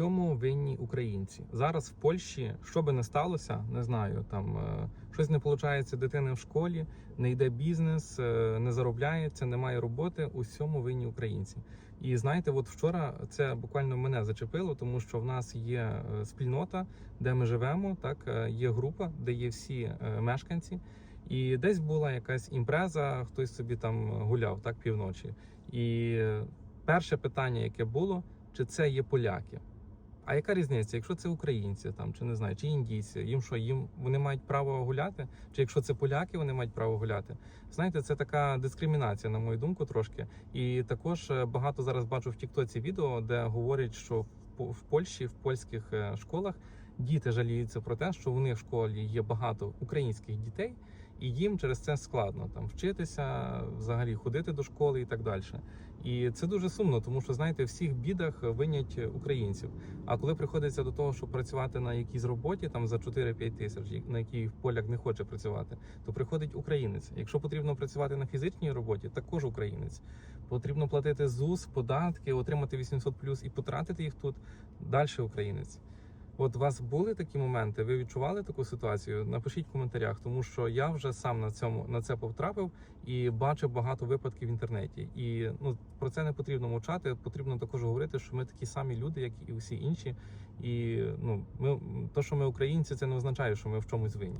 всьому винні українці. Зараз в Польщі, що би не сталося, не знаю, там е, щось не виходить дитини в школі, не йде бізнес, е, не заробляється, немає роботи. У всьому винні українці. І знаєте, от вчора це буквально мене зачепило, тому що в нас є е, спільнота, де ми живемо. Так є група, де є всі мешканці. І десь була якась імпреза, хтось собі там гуляв так півночі. І перше питання, яке було, чи це є поляки? А яка різниця, якщо це українці там, чи не знаю, чи індійці, їм що, їм вони мають право гуляти? Чи якщо це поляки, вони мають право гуляти? Знаєте, це така дискримінація, на мою думку, трошки. І також е, багато зараз бачу в Тіктоці відео, де говорять, що в По- в Польщі, в польських е, школах діти жаліються про те, що в них в школі є багато українських дітей, і їм через це складно там вчитися, взагалі ходити до школи і так далі. І це дуже сумно, тому що знаєте, в всіх бідах винять українців. А коли приходиться до того, щоб працювати на якійсь роботі там за 4-5 тисяч, на якій поляк не хоче працювати, то приходить українець. Якщо потрібно працювати на фізичній роботі, також українець. Потрібно платити ЗУС, податки, отримати 800 плюс і потратити їх тут. Далі українець. От у вас були такі моменти? Ви відчували таку ситуацію? Напишіть в коментарях, тому що я вже сам на цьому на це потрапив і бачив багато випадків в інтернеті. І ну про це не потрібно мовчати. Потрібно також говорити, що ми такі самі люди, як і усі інші. І ну ми то, що ми українці, це не означає, що ми в чомусь винні.